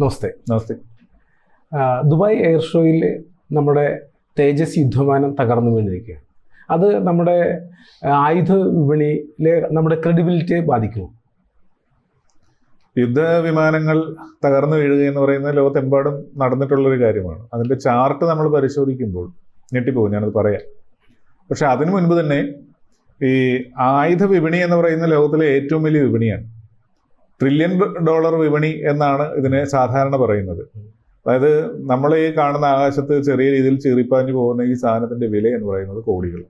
നമസ്തേ നമസ്തേ. Dubai air ഷോയിൽ നമ്മുടെ തേജസ് യുദ്ധവിമാനം തകർന്നു വീണിരിക്കുകയാണ്. അത് നമ്മുടെ ആയുധ വിപണിയിലെ നമ്മുടെ ക്രെഡിബിലിറ്റിയെ ബാധിക്കുമോ? യുദ്ധവിമാനങ്ങൾ തകർന്നു വീഴുക എന്ന് പറയുന്നത് ലോകത്തെമ്പാടും നടന്നിട്ടുള്ളൊരു കാര്യമാണ്. അതിന്റെ ചാർട്ട് നമ്മൾ പരിശോധിക്കുമ്പോൾ ഞെട്ടിപ്പോകും ഞാനത് പറയാം. പക്ഷെ അതിനു മുൻപ് തന്നെ ഈ ആയുധ വിപണി എന്ന് പറയുന്ന ലോകത്തിലെ ഏറ്റവും വലിയ വിപണിയാണ് ട്രില്യൺ ഡോളർ വിപണി എന്നാണ് ഇതിനെ സാധാരണ പറയുന്നത്. അതായത് നമ്മൾ ഈ കാണുന്ന ആകാശത്ത് ചെറിയ രീതിയിൽ ചീറിപ്പാഞ്ഞു പോകുന്ന ഈ സാധനത്തിന്റെ വില എന്ന് പറയുന്നത് കോടികൾ.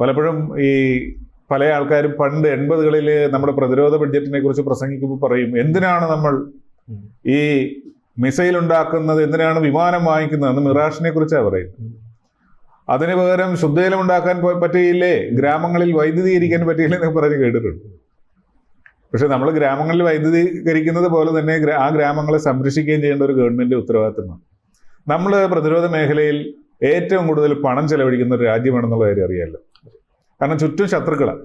പലപ്പോഴും ഈ പല ആൾക്കാരും പണ്ട് എൺപതുകളിൽ നമ്മുടെ പ്രതിരോധ ബഡ്ജറ്റിനെ കുറിച്ച് പ്രസംഗിക്കുമ്പോൾ പറയും എന്തിനാണ് നമ്മൾ ഈ മിസൈൽ ഉണ്ടാക്കുന്നത്? എന്തിനാണ് വിമാനം വാങ്ങിക്കുന്നത്? എന്ന് മിറാഷിനെ കുറിച്ചാണ് പറയുന്നത്. അതിന് പകരം ശുദ്ധജലം ഉണ്ടാക്കാൻ പറ്റിയില്ലേ? ഗ്രാമങ്ങളിൽ വൈദ്യുതീകരിക്കാൻ പറ്റിയില്ലേ എന്നൊക്കെ പറഞ്ഞ് കേട്ടിട്ടുണ്ട്. പക്ഷെ നമ്മൾ ഗ്രാമങ്ങളിൽ വൈദ്യുതീകരിക്കുന്നത് പോലെ തന്നെ ആ ഗ്രാമങ്ങളെ സംരക്ഷിക്കുകയും ചെയ്യേണ്ട ഒരു ഗവൺമെന്റ് ഉത്തരവാദിത്തമാണ്. നമ്മൾ പ്രതിരോധ മേഖലയിൽ ഏറ്റവും കൂടുതൽ പണം ചെലവഴിക്കുന്ന ഒരു രാജ്യമാണെന്നുള്ള കാര്യം അറിയാമല്ലോ കാരണം ചുറ്റും ശത്രുക്കളാണ്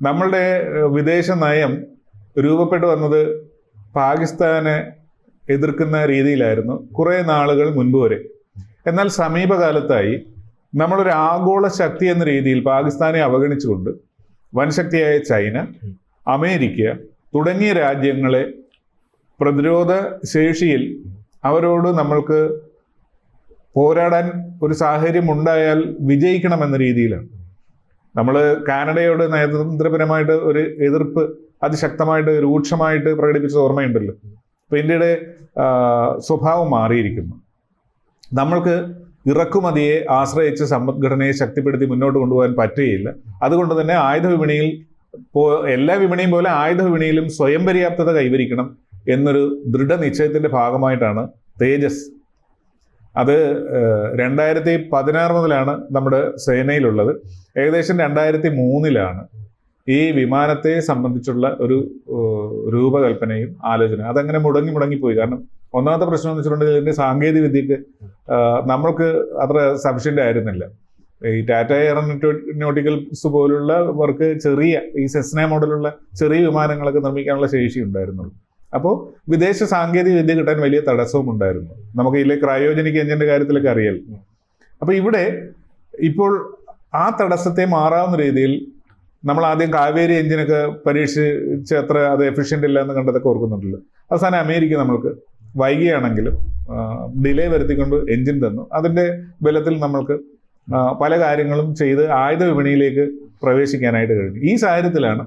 നമ്മളുടെ വിദേശ നയം രൂപപ്പെട്ടു വന്നത് പാകിസ്ഥാനെ എതിർക്കുന്ന രീതിയിലായിരുന്നു കുറേ നാളുകൾ മുൻപ് വരെ. എന്നാൽ സമീപകാലത്തായി നമ്മളൊരു ആഗോള ശക്തി എന്ന രീതിയിൽ പാകിസ്ഥാനെ അവഗണിച്ചുകൊണ്ട് വൻശക്തിയായ ചൈന അമേരിക്ക തുടങ്ങിയ രാജ്യങ്ങളെ പ്രതിരോധ ശേഷിയിൽ അവരോട് നമ്മൾക്ക് പോരാടാൻ ഒരു സാഹചര്യം ഉണ്ടായാൽ വിജയിക്കണമെന്ന രീതിയിലാണ്. നമ്മൾ കാനഡയോട് നയതന്ത്രപരമായിട്ട് ഒരു എതിർപ്പ് അതിശക്തമായിട്ട് രൂക്ഷമായിട്ട് പ്രകടിപ്പിച്ച ഓർമ്മയുണ്ടല്ലോ. അപ്പൊ ഇന്ത്യയുടെ സ്വഭാവം മാറിയിരിക്കുന്നു. നമ്മൾക്ക് ഇറക്കുമതിയെ ആശ്രയിച്ച് സമ്പദ്ഘടനയെ ശക്തിപ്പെടുത്തി മുന്നോട്ട് കൊണ്ടുപോകാൻ പറ്റുകയില്ല. അതുകൊണ്ട് തന്നെ ആയുധ വിപണിയിൽ പോ- എല്ലാ വിപണിയും പോലെ ആയുധ വിപണിയിലും സ്വയം പര്യാപ്തത കൈവരിക്കണം എന്നൊരു ദൃഢനിശ്ചയത്തിന്റെ ഭാഗമായിട്ടാണ് തേജസ്. അത് രണ്ടായിരത്തി പതിനാറ് മുതലാണ് നമ്മുടെ സേനയിലുള്ളത്. ഏകദേശം രണ്ടായിരത്തി മൂന്നിലാണ് ഈ വിമാനത്തെ സംബന്ധിച്ചുള്ള ഒരു രൂപകൽപ്പനയും ആലോചന അതങ്ങനെ മുടങ്ങി മുടങ്ങിപ്പോയി. കാരണം ഒന്നാമത്തെ പ്രശ്നം എന്ന് വെച്ചിട്ടുണ്ടെങ്കിൽ ഇതിന്റെ സാങ്കേതിക വിദ്യക്ക് നമ്മൾക്ക് അത്ര സഫിഷ്യന്റ് ആയിരുന്നില്ല. ഈ ടാറ്റ എയറോനോട്ടിക്കൽസ് പോലുള്ള വർക്ക് ചെറിയ ഈ സെസ്ന മോഡലുള്ള ചെറിയ വിമാനങ്ങളൊക്കെ നിർമ്മിക്കാനുള്ള ശേഷി ഉണ്ടായിരുന്നുള്ളൂ. അപ്പോൾ വിദേശ സാങ്കേതിക വിദ്യ കിട്ടാൻ വലിയ തടസ്സവും ഉണ്ടായിരുന്നു. നമുക്ക് ഇതിലെ ക്രയോജനിക് എഞ്ചിന്റെ കാര്യത്തിലൊക്കെ അറിയാൽ അപ്പോൾ ഇവിടെ ഇപ്പോൾ ആ തടസ്സത്തെ മാറാവുന്ന രീതിയിൽ നമ്മൾ ആദ്യം കാവേരി എഞ്ചിനൊക്കെ പരീക്ഷിച്ച് അത്ര അത് എഫിഷ്യന്റ് ഇല്ല എന്ന് കണ്ടതൊക്കെ ഓർക്കുന്നുണ്ടല്ലോ. അവസാനം അമേരിക്ക നമ്മൾക്ക് വൈകിയാണെങ്കിലും ഡിലേ വരുത്തിക്കൊണ്ട് എഞ്ചിൻ തന്നു. അതിന്റെ ബലത്തിൽ നമ്മൾക്ക് പല കാര്യങ്ങളും ചെയ്ത് ആയുധ വിപണിയിലേക്ക് പ്രവേശിക്കാനായിട്ട് കഴിഞ്ഞു. ഈ സാഹചര്യത്തിലാണ്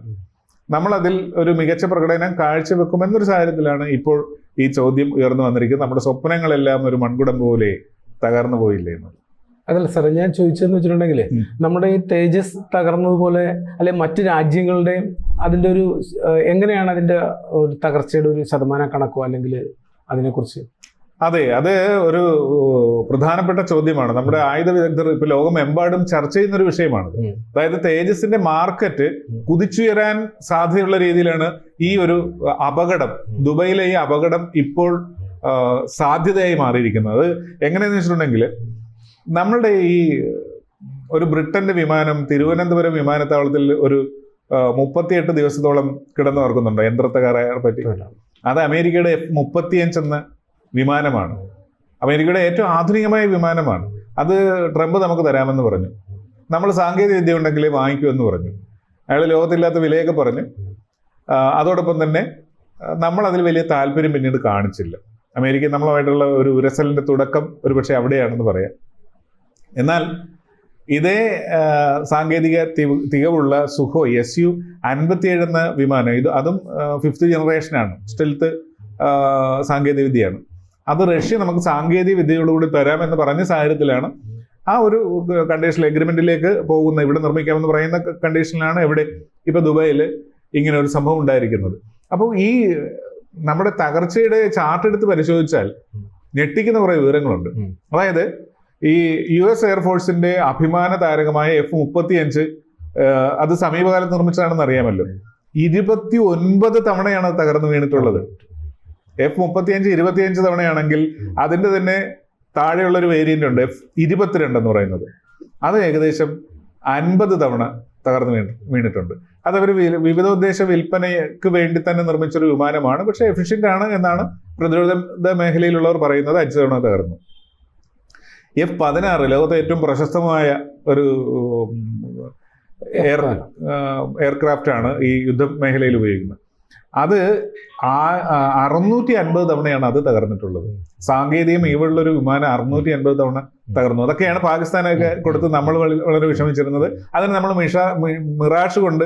നമ്മൾ അതിൽ ഒരു മികച്ച പ്രകടനം കാഴ്ചവെക്കുമെന്നൊരു സാഹചര്യത്തിലാണ് ഇപ്പോൾ ഈ ചോദ്യം ഉയർന്നു വന്നിരിക്കുന്നത്. നമ്മുടെ സ്വപ്നങ്ങളെല്ലാം ഒരു മൺകുടം പോലെ തകർന്നു പോയില്ലേ എന്ന്. അതല്ല സാറേ ഞാൻ ചോദിച്ചതെന്ന് വെച്ചിട്ടുണ്ടെങ്കിൽ നമ്മുടെ ഈ തേജസ് തകർന്നതുപോലെ അല്ലെ മറ്റു രാജ്യങ്ങളുടെയും അതിന്റെ ഒരു എങ്ങനെയാണ് അതിന്റെ ഒരു തകർച്ചയുടെ ഒരു ശതമാന കണക്കോ അല്ലെങ്കിൽ അതിനെക്കുറിച്ച്? അതെ അത് ഒരു പ്രധാനപ്പെട്ട ചോദ്യമാണ്. നമ്മുടെ ആയുധ വിദഗ്ധർ ഇപ്പൊ ലോകമെമ്പാടും ചർച്ച ചെയ്യുന്ന ഒരു വിഷയമാണ്. അതായത് തേജസിന്റെ മാർക്കറ്റ്. കുതിച്ചുയരാൻ സാധ്യതയുള്ള രീതിയിലാണ് ഈ ഒരു അപകടം ദുബൈയിലെ ഈ അപകടം ഇപ്പോൾ സാധ്യതയായി മാറിയിരിക്കുന്നത്. അത് എങ്ങനെയെന്ന് വെച്ചിട്ടുണ്ടെങ്കിൽ നമ്മളുടെ ഈ ഒരു ബ്രിട്ടന്റെ വിമാനം തിരുവനന്തപുരം വിമാനത്താവളത്തിൽ ഒരു മുപ്പത്തിയെട്ട് ദിവസത്തോളം കിടന്നു ഓർക്കുന്നുണ്ടോ യന്ത്രത്തകരാർ പറ്റി? അത് അമേരിക്കയുടെ മുപ്പത്തിയഞ്ചെന്ന് മുപ്പത്തിയഞ്ച് എന്ന വിമാനമാണ്. അമേരിക്കയുടെ ഏറ്റവും ആധുനികമായ വിമാനമാണ്. അത് ട്രംപ് നമുക്ക് തരാമെന്ന് പറഞ്ഞു. നമ്മൾ സാങ്കേതിക വിദ്യ ഉണ്ടെങ്കിലേ വാങ്ങിക്കുമെന്ന് പറഞ്ഞു. അയാൾ ലോകത്തില്ലാത്ത വിലയൊക്കെ പറഞ്ഞു. അതോടൊപ്പം തന്നെ നമ്മൾ അതിൽ വലിയ താല്പര്യം പിന്നീട് കാണിച്ചില്ല. അമേരിക്ക നമ്മളുമായിട്ടുള്ള ഒരു ഉരസലിന്റെ തുടക്കം ഒരു പക്ഷേ അവിടെയാണെന്ന് പറയാം. എന്നാൽ ഇതേ സാങ്കേതിക തിക- തികവുള്ള സുഖോ എസ് യു അൻപത്തിയേഴ് എന്ന വിമാനം ഇത് അതും ഫിഫ്ത്ത് ജനറേഷനാണ്. സ്റ്റെൽത്ത് സാങ്കേതിക വിദ്യയാണ്. അത് റഷ്യ നമുക്ക് സാങ്കേതിക വിദ്യയോടുകൂടി തരാമെന്ന് പറഞ്ഞ സാഹചര്യത്തിലാണ്. ആ ഒരു കണ്ടീഷൻ എഗ്രിമെന്റിലേക്ക് പോകുന്ന ഇവിടെ നിർമ്മിക്കാമെന്ന് പറയുന്ന കണ്ടീഷനിലാണ് എവിടെ ഇപ്പൊ ദുബായിൽ ഇങ്ങനെ ഒരു സംഭവം ഉണ്ടായിരിക്കുന്നത്. അപ്പോൾ ഈ നമ്മുടെ തകർച്ചയുടെ ചാർട്ട് എടുത്ത് പരിശോധിച്ചാൽ ഞെട്ടിക്കുന്ന കുറേ വിവരങ്ങളുണ്ട്. അതായത് ഈ യു എസ് എയർഫോഴ്സിന്റെ അഭിമാന താരകമായ എഫ് മുപ്പത്തിയഞ്ച് അത് സമീപകാലത്ത് നിർമ്മിച്ചതാണെന്ന് അറിയാമല്ലോ. ഇരുപത്തി ഒൻപത് തവണയാണ് തകർന്നു വീണിട്ടുള്ളത്. എഫ് മുപ്പത്തിയഞ്ച് ഇരുപത്തിയഞ്ച് തവണയാണെങ്കിൽ അതിന്റെ തന്നെ താഴെയുള്ള ഒരു വേരിയന്റ് ഉണ്ട് എഫ് ഇരുപത്തിരണ്ട് എന്ന് പറയുന്നത്. അത് ഏകദേശം അൻപത് തവണ തകർന്നു വീണ് വീണിട്ടുണ്ട്. അതവർ വിവിധ ഉദ്ദേശ വിൽപ്പനയ്ക്ക് വേണ്ടി തന്നെ നിർമ്മിച്ചൊരു വിമാനമാണ്. പക്ഷേ എഫിഷ്യന്റ് ആണ് എന്നാണ് പ്രതിരോധ മേഖലയിലുള്ളവർ പറയുന്നത്. അഞ്ച് തവണ തകർന്നു. എഫ് പതിനാറ് ലോകത്തെ ഏറ്റവും പ്രശസ്തമായ ഒരു എയർ എയർക്രാഫ്റ്റ് ആണ് ഈ യുദ്ധ മേഖലയിൽ ഉപയോഗിക്കുന്നത്. അത് ആ അറുന്നൂറ്റി അൻപത് തവണയാണ് അത് തകർന്നിട്ടുള്ളത്. സാങ്കേതിക മികവുള്ളൊരു വിമാനം അറുന്നൂറ്റി അൻപത് തവണ തകർന്നു. അതൊക്കെയാണ് പാകിസ്ഥാനൊക്കെ കൊടുത്ത് നമ്മൾ വളരെ വിഷമിച്ചിരുന്നത്. അതിന് നമ്മൾ മിഷ മിറാഷ് കൊണ്ട്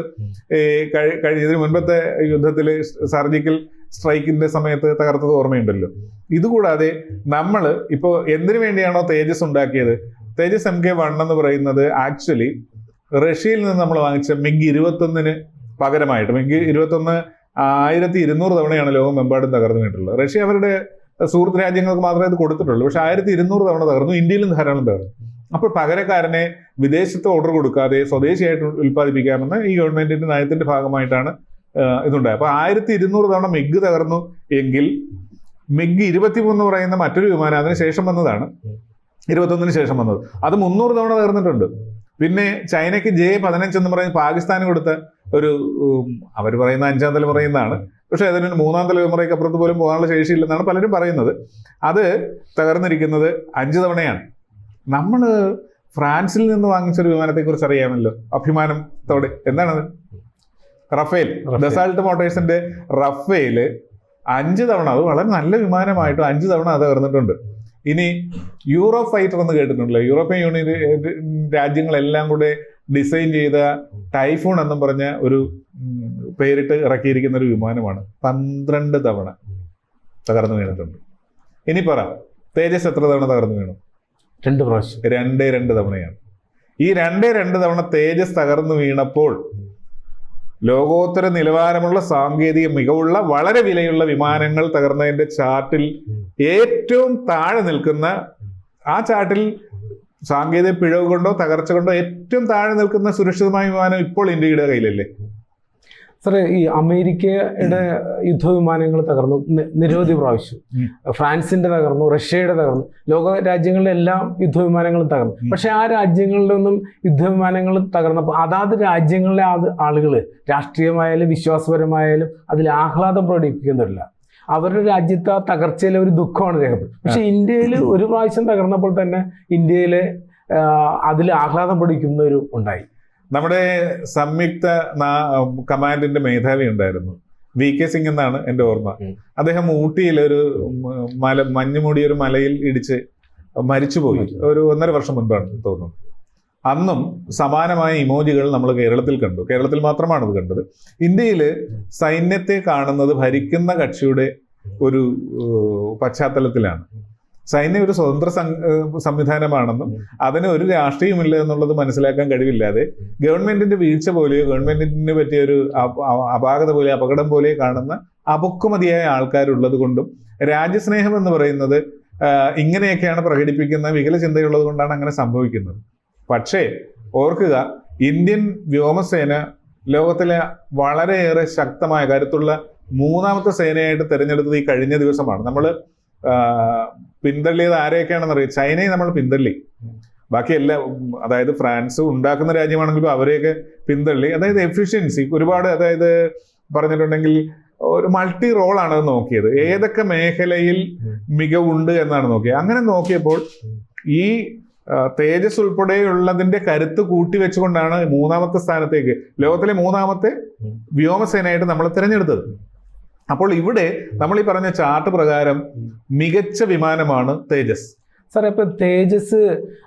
ഈ കഴി കഴി- ഇതിന് മുൻപത്തെ യുദ്ധത്തിൽ സർജിക്കൽ സ്ട്രൈക്കിന്റെ സമയത്ത് തകർത്തത് ഓർമ്മയുണ്ടല്ലോ. ഇതുകൂടാതെ നമ്മൾ ഇപ്പോൾ എന്തിനു വേണ്ടിയാണോ തേജസ് ഉണ്ടാക്കിയത്? തേജസ് എം കെ വൺ എന്ന് പറയുന്നത് ആക്ച്വലി റഷ്യയിൽ നിന്ന് നമ്മൾ വാങ്ങിച്ച മിഗ് ഇരുപത്തൊന്നിന് പകരമായിട്ട് മിഗ് ഇരുപത്തൊന്ന് ആയിരത്തി ഇരുന്നൂറ് തവണയാണ് ലോകമെമ്പാടും തകർന്നു വീണിട്ടുള്ളത് റഷ്യ അവരുടെ സുഹൃത്ത് രാജ്യങ്ങൾക്ക് മാത്രമേ ഇത് കൊടുത്തിട്ടുള്ളൂ. പക്ഷേ ആയിരത്തി ഇരുന്നൂറ് തവണ തകർന്നു. ഇന്ത്യയിലും ധാരാളം തകർന്നു. അപ്പോൾ പകരക്കാരനെ വിദേശത്ത് ഓർഡർ കൊടുക്കാതെ സ്വദേശിയായിട്ട് ഉൽപ്പാദിപ്പിക്കാമെന്ന് ഈ ഗവൺമെന്റിന്റെ നയത്തിന്റെ ഭാഗമായിട്ടാണ് ഇതുണ്ടായത്. അപ്പോൾ ആയിരത്തി ഇരുന്നൂറ് തവണ മിഗ് തകർന്നു എങ്കിൽ മിഗ് ഇരുപത്തിമൂന്ന് പറയുന്ന മറ്റൊരു വിമാനം അതിന് ശേഷം വന്നതാണ്. ഇരുപത്തൊന്നിന് ശേഷം വന്നത്. അത് മുന്നൂറ് തവണ തകർന്നിട്ടുണ്ട്. പിന്നെ ചൈനയ്ക്ക് ജെ പതിനഞ്ച് എന്ന് പറഞ്ഞ് പാകിസ്ഥാന് കൊടുത്ത ഒരു അവർ പറയുന്ന അഞ്ചാം തലമുറയെന്നാണ് പക്ഷേ അതിന് മൂന്നാം തലമുറയ്ക്ക് അപ്പുറത്ത് പോലും പോകാനുള്ള ശേഷിയില്ലെന്നാണ് പലരും പറയുന്നത്. അത് തകർന്നിരിക്കുന്നത് അഞ്ച് തവണയാണ്. നമ്മൾ ഫ്രാൻസിൽ നിന്ന് വാങ്ങിച്ചൊരു വിമാനത്തെക്കുറിച്ച് അറിയാമല്ലോ. അഭിമാനത്തോടെ. എന്താണത് റഫേൽ. റഫേൽ. ഡെസാൾട്ട് മോട്ടേഴ്സിന്റെ റഫേൽ അഞ്ച് തവണ അത് വളരെ നല്ല വിമാനമായിട്ട് അഞ്ച് തവണ അത് തകർന്നിട്ടുണ്ട്. ഇനി യൂറോ ഫൈറ്റർ എന്ന് കേട്ടിട്ടുണ്ടല്ലോ. യൂറോപ്യൻ യൂണിയൻ രാജ്യങ്ങളെല്ലാം കൂടെ ഡിസൈൻ ചെയ്ത ടൈഫൂൺ എന്നും പറഞ്ഞ ഒരു പേരിട്ട് ഇറക്കിയിരിക്കുന്ന ഒരു വിമാനമാണ്. പന്ത്രണ്ട് തവണ തകർന്നു വീണിട്ടുണ്ട്. ഇനി പറ തേജസ് എത്ര തവണ തകർന്നു വീണു? രണ്ട് പ്രാവശ്യം. രണ്ടേ രണ്ട് തവണയാണ്. ഈ രണ്ടേ രണ്ട് തവണ തേജസ് തകർന്നു വീണപ്പോൾ ലോകോത്തര നിലവാരമുള്ള സാങ്കേതിക മികവുള്ള വളരെ വിലയുള്ള വിമാനങ്ങൾ തകർന്നതിന്റെ ചാർട്ടിൽ ഏറ്റവും താഴെ നിൽക്കുന്ന ആ ചാർട്ടിൽ സാങ്കേതിക പിഴവ് കൊണ്ടോ തകർച്ച കൊണ്ടോ ഏറ്റവും താഴെ നിൽക്കുന്ന സുരക്ഷിതമായ വിമാനം ഇപ്പോൾ ഇന്ത്യയുടെ കയ്യിലല്ലേ? സാറേ ഈ അമേരിക്കയുടെ യുദ്ധവിമാനങ്ങൾ തകർന്നു. നിരവധി പ്രാവശ്യം. ഫ്രാൻസിന്റെ തകർന്നു റഷ്യയുടെ തകർന്നു. ലോക രാജ്യങ്ങളിലെ എല്ലാം യുദ്ധവിമാനങ്ങളും തകർന്നു. പക്ഷെ ആ രാജ്യങ്ങളിലൊന്നും യുദ്ധവിമാനങ്ങൾ തകർന്നപ്പോൾ അതാത് രാജ്യങ്ങളിലെ ആളുകൾ രാഷ്ട്രീയമായാലും വിശ്വാസപരമായാലും അതിൽ ആഹ്ലാദം പ്രകടിപ്പിക്കുന്നില്ല അവരുടെ രാജ്യത്ത് ആ തകർച്ചയിലെ ഒരു ദുഃഖമാണ് രേഖപ്പെടുത്തുന്നത്. പക്ഷെ ഇന്ത്യയിൽ ഒരു പ്രാവശ്യം തകർന്നപ്പോൾ തന്നെ ഇന്ത്യയിലെ അതിൽ ആഹ്ലാദം പ്രകടിക്കുന്നവരും ഉണ്ടായി. നമ്മുടെ സംയുക്ത കമാൻഡിന്റെ മേധാവി ഉണ്ടായിരുന്നു. വി കെ സിംഗ് എന്നാണ് എന്റെ ഓർമ്മ. അദ്ദേഹം ഊട്ടിയിൽ ഒരു മല മഞ്ഞുമൂടിയ ഒരു മലയിൽ ഇടിച്ച് മരിച്ചുപോയി. ഒരു ഒന്നര വർഷം മുൻപാണ് തോന്നുന്നു. അന്നും സമാനമായ ഇമോജികൾ നമ്മൾ കേരളത്തിൽ കണ്ടു. കേരളത്തിൽ മാത്രമാണ് അത് കണ്ടത്. ഇന്ത്യയിൽ സൈന്യത്തെ കാണുന്നത് ഭരിക്കുന്ന കക്ഷിയുടെ ഒരു പശ്ചാത്തലത്തിലാണ്. സൈന്യം ഒരു സ്വതന്ത്ര സംവിധാനമാണെന്നും അതിന് ഒരു രാഷ്ട്രീയമില്ല എന്നുള്ളത് മനസ്സിലാക്കാൻ കഴിവില്ലാതെ ഗവൺമെന്റിന്റെ വീഴ്ച പോലെയോ ഗവൺമെന്റിന് പറ്റിയ ഒരു അപ- അപാകത പോലെ അപകടം പോലെ കാണുന്ന അപക്വമതിയായ ആൾക്കാരുള്ളത് കൊണ്ടും രാജ്യസ്നേഹം എന്ന് പറയുന്നത് ഇങ്ങനെയൊക്കെയാണ് പ്രകടിപ്പിക്കുന്ന വികല ചിന്തയുള്ളത് കൊണ്ടാണ് അങ്ങനെ സംഭവിക്കുന്നത്. പക്ഷേ ഓർക്കുക ഇന്ത്യൻ വ്യോമസേന ലോകത്തിലെ വളരെയേറെ ശക്തമായ കരുത്തുള്ള മൂന്നാമത്തെ സേനയായിട്ട് തിരഞ്ഞെടുത്തത് ഈ കഴിഞ്ഞ ദിവസമാണ്. നമ്മൾ പിന്തള്ളിയത് ആരെയൊക്കെയാണെന്ന് അറിയാം. ചൈനയെ നമ്മൾ പിന്തള്ളി. ബാക്കി എല്ലാ അതായത് ഫ്രാൻസ് ഉണ്ടാക്കുന്ന രാജ്യമാണെങ്കിലും അവരെയൊക്കെ പിന്തള്ളി. അതായത് എഫിഷ്യൻസി ഒരുപാട് അതായത് പറഞ്ഞിട്ടുണ്ടെങ്കിൽ ഒരു മൾട്ടി റോളാണ് അത് നോക്കിയത്. ഏതൊക്കെ മേഖലയിൽ മികവുണ്ട് എന്നാണ് നോക്കിയത്. അങ്ങനെ നോക്കിയപ്പോൾ ഈ തേജസ് ഉൾപ്പെടെയുള്ളതിന്റെ കരുത്ത് കൂട്ടി വെച്ചുകൊണ്ടാണ് മൂന്നാമത്തെ സ്ഥാനത്തേക്ക്. ലോകത്തിലെ മൂന്നാമത്തെ. വ്യോമസേനയായിട്ട് നമ്മൾ തിരഞ്ഞെടുത്തത്. അപ്പോൾ ഇവിടെ നമ്മൾ ഈ പറഞ്ഞ ചാർട്ട് പ്രകാരം മികച്ച വിമാനമാണ് തേജസ്. സാറേ ഇപ്പൊ തേജസ്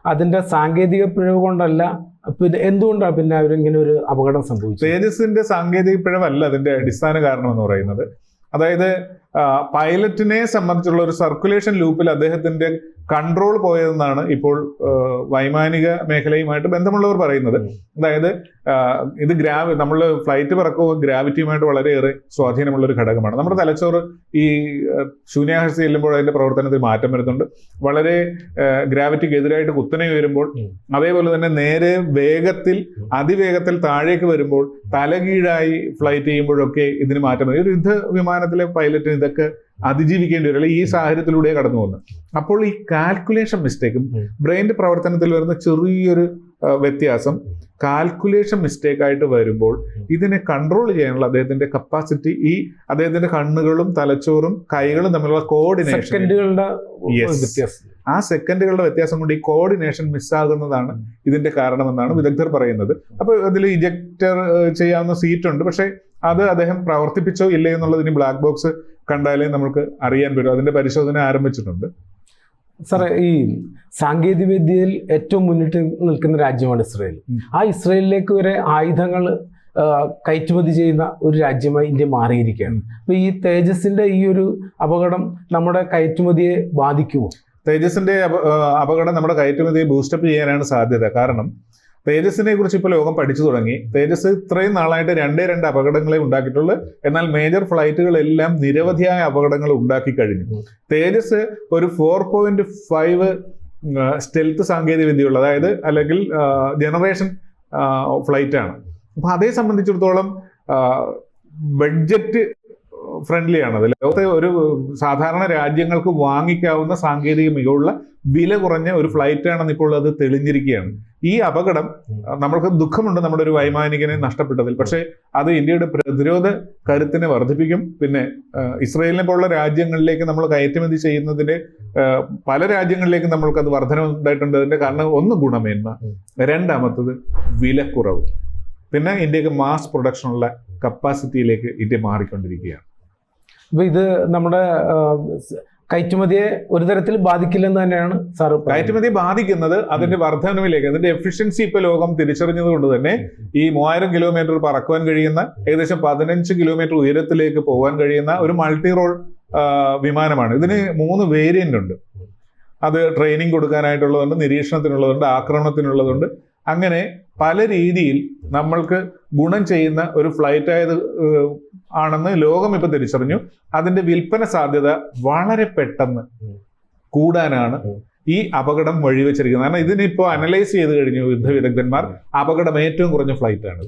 അതിന്റെ സാങ്കേതിക പിഴവ് കൊണ്ടല്ല പിന്നെ എന്തുകൊണ്ടാണ് പിന്നെ അവരിങ്ങനെ ഒരു അപകടം സംഭവിച്ചത്? തേജസിന്റെ സാങ്കേതിക പിഴവല്ല അതിന്റെ അടിസ്ഥാന കാരണം എന്ന് പറയുന്നത്. അതായത് പൈലറ്റിനെ സംബന്ധിച്ചുള്ള ഒരു സർക്കുലേഷൻ ലൂപ്പിൽ അദ്ദേഹത്തിന്റെ കൺട്രോൾ പോയതെന്നാണ് ഇപ്പോൾ വൈമാനിക മേഖലയുമായിട്ട് ബന്ധമുള്ളവർ പറയുന്നത്. അതായത് ഇത് ഗ്രാവി നമ്മൾ ഫ്ലൈറ്റ് പറക്കുമ്പോൾ ഗ്രാവിറ്റിയുമായിട്ട് വളരെയേറെ സ്വാധീനമുള്ള ഒരു ഘടകമാണ്. നമ്മുടെ തലച്ചോറ് ഈ ശൂന്യാകാശത്ത് ചെല്ലുമ്പോൾ അതിന്റെ പ്രവർത്തനത്തിൽ മാറ്റം വരുന്നുണ്ട്. വളരെ ഗ്രാവിറ്റിക്ക് എതിരായിട്ട് കുത്തനെ ഉയരുമ്പോൾ അതേപോലെ തന്നെ നേരെ വേഗത്തിൽ അതിവേഗത്തിൽ താഴേക്ക് വരുമ്പോൾ തലകീഴായി ഫ്ലൈറ്റ് ചെയ്യുമ്പോഴൊക്കെ ഇതിന് മാറ്റം വരും. ഒരു യുദ്ധ വിമാനത്തിലെ പൈലറ്റിന് ഇതൊക്കെ അതിജീവിക്കേണ്ടി വരും അല്ലെങ്കിൽ ഈ സാഹചര്യത്തിലൂടെ കടന്നു പോകുന്നത്. അപ്പോൾ ഈ കാൽക്കുലേഷൻ മിസ്റ്റേക്കും. ബ്രെയിന്റെ പ്രവർത്തനത്തിൽ വരുന്ന ചെറിയൊരു വ്യത്യാസം കാൽക്കുലേഷൻ മിസ്റ്റേക്ക് ആയിട്ട് വരുമ്പോൾ ഇതിനെ കൺട്രോൾ ചെയ്യാനുള്ള അദ്ദേഹത്തിന്റെ കപ്പാസിറ്റി ഈ അദ്ദേഹത്തിന്റെ കണ്ണുകളും തലച്ചോറും കൈകളും തമ്മിലുള്ള കോർഡിനേഷൻ സെക്കൻഡുകളുടെ വ്യത്യാസം. ആ സെക്കൻഡുകളുടെ വ്യത്യാസം കൊണ്ട് ഈ കോർഡിനേഷൻ മിസ്സാകുന്നതാണ് ഇതിന്റെ കാരണമെന്നാണ് വിദഗ്ധർ പറയുന്നത്. അപ്പോൾ ഇതിൽ ഇജക്ടർ ചെയ്യാവുന്ന സീറ്റ് ഉണ്ട്. പക്ഷേ അത് അദ്ദേഹം പ്രവർത്തിപ്പിച്ചോ ഇല്ലേ എന്നുള്ളത് ഇനി ബ്ലാക്ക് ബോക്സ് കണ്ടാലേ നമുക്ക് അറിയാൻ പറ്റും. അതിന്റെ പരിശോധന ആരംഭിച്ചിട്ടുണ്ട്. സാറേ ഈ സാങ്കേതിക വിദ്യയിൽ ഏറ്റവും മുന്നിട്ട് നിൽക്കുന്ന രാജ്യമാണ് ഇസ്രയേൽ. ആ ഇസ്രയേലിലേക്ക് വരെ ആയുധങ്ങൾ കയറ്റുമതി ചെയ്യുന്ന ഒരു രാജ്യമായി ഇന്ത്യ മാറിയിരിക്കുകയാണ്. അപ്പൊ ഈ തേജസിന്റെ ഈ ഒരു അപകടം നമ്മുടെ കയറ്റുമതിയെ ബാധിക്കുമോ? തേജസിന്റെ അപകടം നമ്മുടെ കയറ്റുമതിയെ ബൂസ്റ്റപ്പ് ചെയ്യാനാണ് സാധ്യത. കാരണം തേജസിനെ കുറിച്ച് ഇപ്പോൾ ലോകം പഠിച്ചു തുടങ്ങി. തേജസ് ഇത്രയും നാളായിട്ട് രണ്ടേ രണ്ട് അപകടങ്ങളെ ഉണ്ടാക്കിയിട്ടുള്ളൂ. എന്നാൽ മേജർ ഫ്ലൈറ്റുകളെല്ലാം നിരവധിയായ അപകടങ്ങൾ ഉണ്ടാക്കി കഴിഞ്ഞു. തേജസ് ഒരു ഫോർ പോയിന്റ് ഫൈവ് സ്റ്റെൽത്ത് സാങ്കേതിക വിദ്യയുള്ള അതായത് അല്ലെങ്കിൽ ജനറേഷൻ ഫ്ലൈറ്റ് ആണ്. അപ്പൊ അതേ സംബന്ധിച്ചിടത്തോളം ബഡ്ജറ്റ് ഫ്രണ്ട്ലി അത് ലോകത്തെ ഒരു സാധാരണ രാജ്യങ്ങൾക്ക് വാങ്ങിക്കാവുന്ന സാങ്കേതിക മികവുള്ള വില കുറഞ്ഞ ഒരു ഫ്ലൈറ്റ് ആണെന്ന് ഇപ്പോൾ അത് തെളിഞ്ഞിരിക്കുകയാണ്. ഈ അപകടം നമ്മൾക്ക് ദുഃഖമുണ്ട് നമ്മുടെ ഒരു വൈമാനികനെ നഷ്ടപ്പെട്ടതിൽ. പക്ഷേ അത് ഇന്ത്യയുടെ പ്രതിരോധ കരുത്തിനെ വർദ്ധിപ്പിക്കും. പിന്നെ ഇസ്രയേലിനെ പോലുള്ള രാജ്യങ്ങളിലേക്ക് നമ്മൾ കയറ്റുമതി ചെയ്യുന്നതിന്റെ പല രാജ്യങ്ങളിലേക്ക് നമ്മൾക്ക് അത് വർധന ഉണ്ടായിട്ടുണ്ട്. അതിന്റെ കാരണം ഒന്ന് ഗുണമേന്മ രണ്ടാമത്തത് വിലക്കുറവ്. പിന്നെ ഇന്ത്യയ്ക്ക് മാസ് പ്രൊഡക്ഷനുള്ള കപ്പാസിറ്റിയിലേക്ക് ഇന്ത്യ മാറിക്കൊണ്ടിരിക്കുകയാണ്. അപ്പൊ ഇത് നമ്മുടെ കയറ്റുമതിയെ ഒരു തരത്തിൽ ബാധിക്കില്ലെന്ന് തന്നെയാണ് സാറ്. കയറ്റുമതി ബാധിക്കുന്നത് അതിന്റെ വർധനവിലേക്ക് അതിന്റെ എഫിഷ്യൻസി ഇപ്പൊ ലോകം തിരിച്ചറിഞ്ഞത് കൊണ്ട് തന്നെ ഈ മൂവായിരം കിലോമീറ്റർ പറക്കുവാൻ കഴിയുന്ന ഏകദേശം പതിനഞ്ച് കിലോമീറ്റർ ഉയരത്തിലേക്ക് പോകാൻ കഴിയുന്ന ഒരു മൾട്ടി റോൾ വിമാനമാണ്. ഇതിന് മൂന്ന് വേരിയന്റ് ഉണ്ട്. അത് ട്രെയിനിങ് കൊടുക്കാനായിട്ടുള്ളതുണ്ട് നിരീക്ഷണത്തിനുള്ളതുണ്ട് ആക്രമണത്തിനുള്ളതുണ്ട്. അങ്ങനെ പല രീതിയിൽ നമ്മൾക്ക് ഗുണം ചെയ്യുന്ന ഒരു ഫ്ലൈറ്റ് ആയത് ആണെന്ന് ലോകം ഇപ്പൊ തിരിച്ചറിഞ്ഞു. അതിന്റെ വിൽപ്പന സാധ്യത വളരെ പെട്ടെന്ന് കൂടാനാണ് ഈ അപകടം വഴിവെച്ചിരിക്കുന്നത്. കാരണം ഇതിനിപ്പോ അനലൈസ് ചെയ്ത് കഴിഞ്ഞു യുദ്ധ വിദഗ്ധന്മാർ. അപകടം ഏറ്റവും കുറഞ്ഞ ഫ്ലൈറ്റ് ആണ്